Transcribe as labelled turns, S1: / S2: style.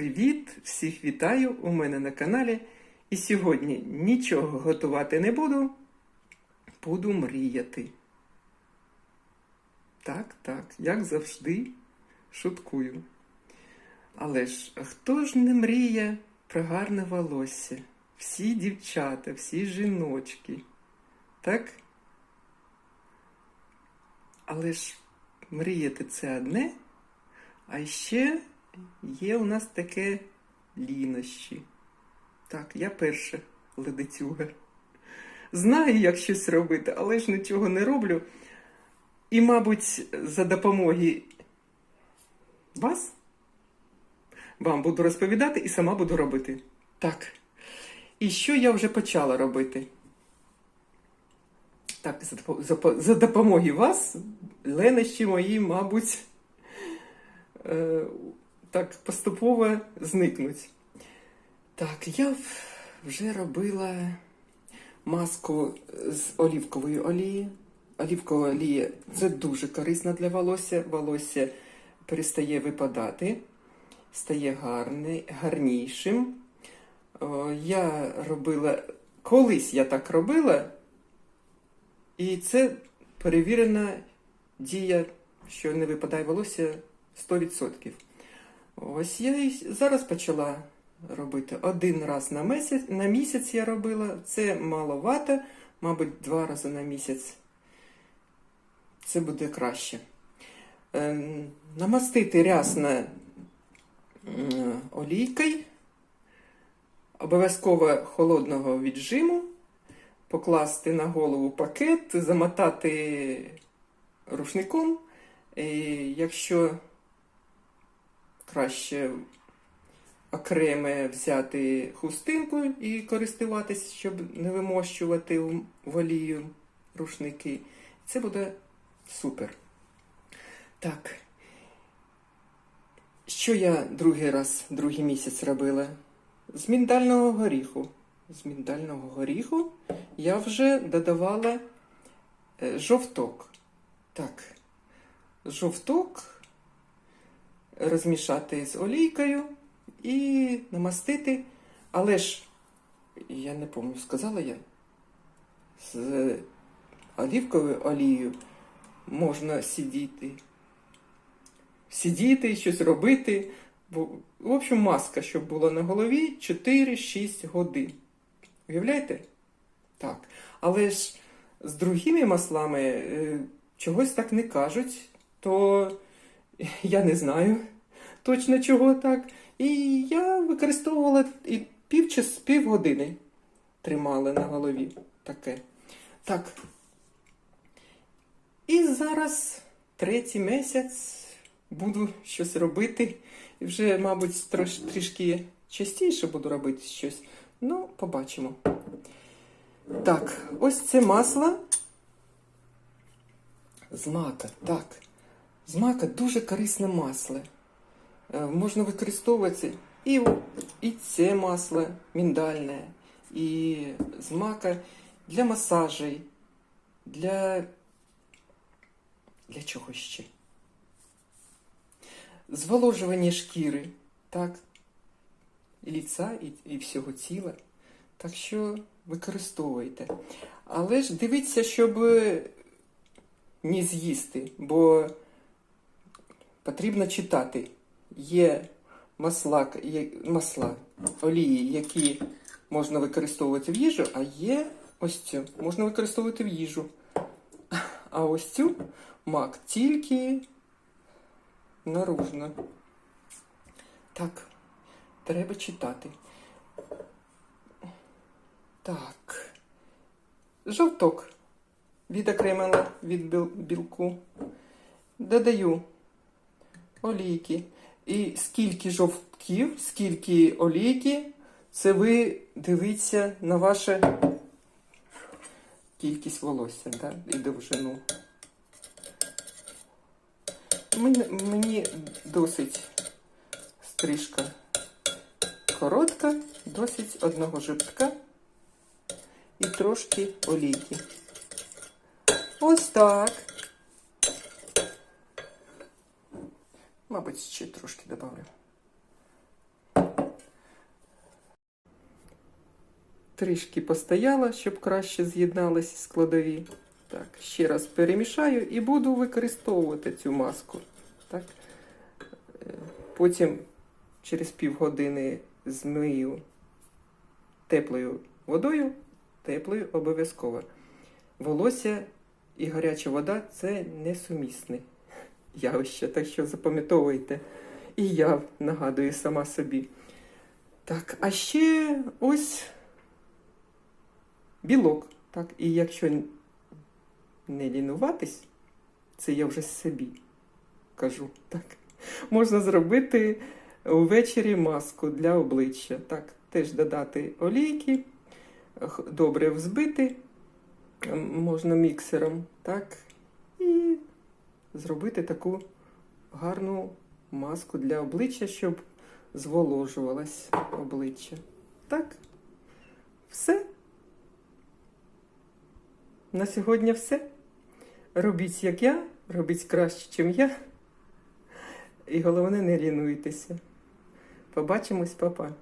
S1: привіт! Всіх вітаю у мене на каналі. І сьогодні нічого готувати не буду. Буду мріяти. Так, так, як завжди, шуткую. Але ж хто ж не мріє про гарне волосся? Всі дівчата, всі жіночки. Так? Але ж мріяти це одне, а ще є у нас таке лінощі. Так, я перша ледицюга. Знаю, як щось робити, але ж нічого не роблю. І, мабуть, за допомоги вас вам буду розповідати і сама буду робити. Так. І що я вже почала робити? Так, за, за, допомоги вас, ленощі мої, мабуть, е, так поступово зникнуть. Так, я вже робила маску з олівкової олії. Олівкова олія це дуже корисно для волосся. Волосся перестає випадати, стає гарний, гарнішим. Я робила, колись я так робила, і це перевірена дія, що не випадає волосся 100%. Ось я і зараз почала робити один раз на місяць, на місяць я робила. Це маловато, мабуть, два рази на місяць. Це буде краще. Ем, намастити рясно олійкою, обов'язково холодного віджиму, покласти на голову пакет, замотати рушником. І якщо краще окреме взяти хустинку і користуватись, щоб не вимощувати в в олію рушники. Це буде супер. Так. Що я другий раз, другий місяць робила? З міндального горіху. З міндального горіху я вже додавала е, жовток. Так, жовток розмішати з олійкою і намастити. Але ж, я не пам'ятаю, сказала я, з олівковою олією можна сидіти. Сидіти, щось робити. Бо, в общем, маска, щоб була на голові 4-6 годин. Уявляєте? Так. Але ж з другими маслами е, чогось так не кажуть, то я не знаю точно чого так. І я використовувала і півчас, півгодини тримала на голові таке. Так. І зараз третій місяць буду щось робити. І вже, мабуть, трош, трішки частіше буду робити щось. Ну, побачимо. Так, ось це масло з мака. Так. З мака дуже корисне масло. Е, Можна використовувати і, і це масло міндальне, і з мака для масажей, для, для чого ще? Зволожування шкіри, так, і ліця, і, і всього тіла. Так що використовуйте. Але ж дивіться, щоб не з'їсти, бо потрібно читати. Є масла, є масла, олії, які можна використовувати в їжу, а є ось цю, можна використовувати в їжу. А ось цю мак тільки наружно. Так, треба читати. Так. Жовток відокремила від білку. Додаю олійки. І скільки жовтків, скільки олійки, це ви дивіться на вашу кількість волосся да? і довжину. Мені досить стрижка коротка, досить одного жовтка і трошки олійки. Ось так. Мабуть, ще трошки додавлю. Трішки постояла, щоб краще з'єдналися складові. Так, ще раз перемішаю і буду використовувати цю маску. Так. Е, потім через півгодини змию теплою водою, теплою обов'язково. Волосся і гаряча вода це несумісне явище, так що запам'ятовуйте. І я нагадую сама собі. Так, а ще ось білок. Так, і якщо не лінуватись, це я вже собі кажу. Так. Можна зробити ввечері маску для обличчя. Так, теж додати олійки, добре взбити можна міксером, так, зробити таку гарну маску для обличчя, щоб зволожувалось обличчя. Так, все. На сьогодні все. Робіть як я, робіть краще, ніж я. І головне, не лінуйтеся. Побачимось, папа.